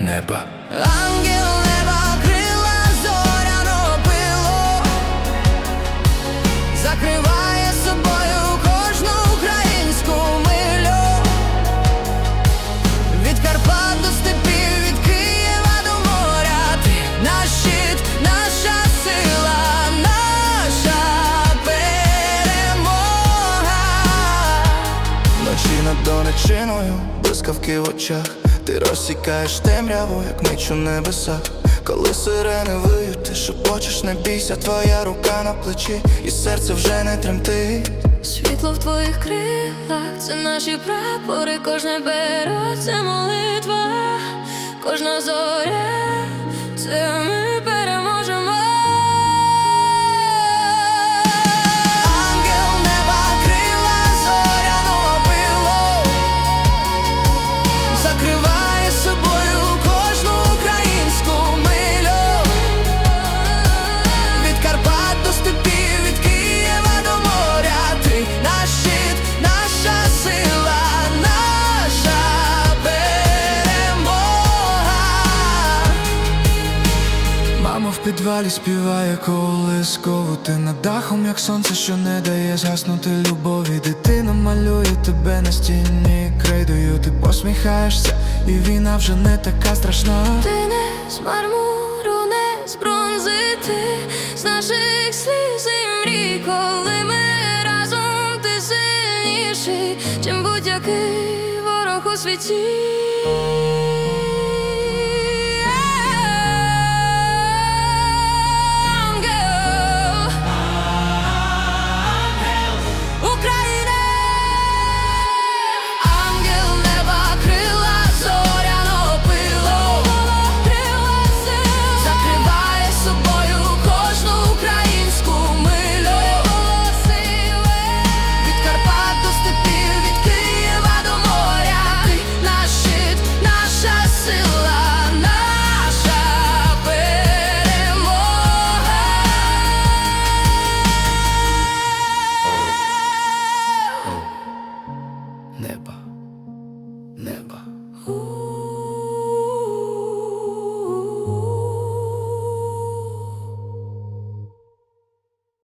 неба. Ангел неба крила зоря робило, закриває собою кожну українську милю. Від Карпат до степів, від Києва до моря. Ти наша сила, наша перемога. Ночі над Донеччиною, блискавки в очах. Ти розсікаєш темряву, як меч у небесах. Коли сирени виють, ти шепочеш, не бійся, твоя рука на плечі, і серце вже не тремтить. Світло в твоїх крилах, це наші прапори, кожне бере, це молитва, кожна зоря, В підвалі співає колискову. Ти над дахом, як сонце, що не дає згаснути любові. Дитина малює тебе на стіні крейдою Ти посміхаєшся, і війна вже не така страшна. Ти не з мармуру, не з бронзи, ти з наших сліз і мрій, коли ми разом ти сильніший, чим будь-який ворог у світі.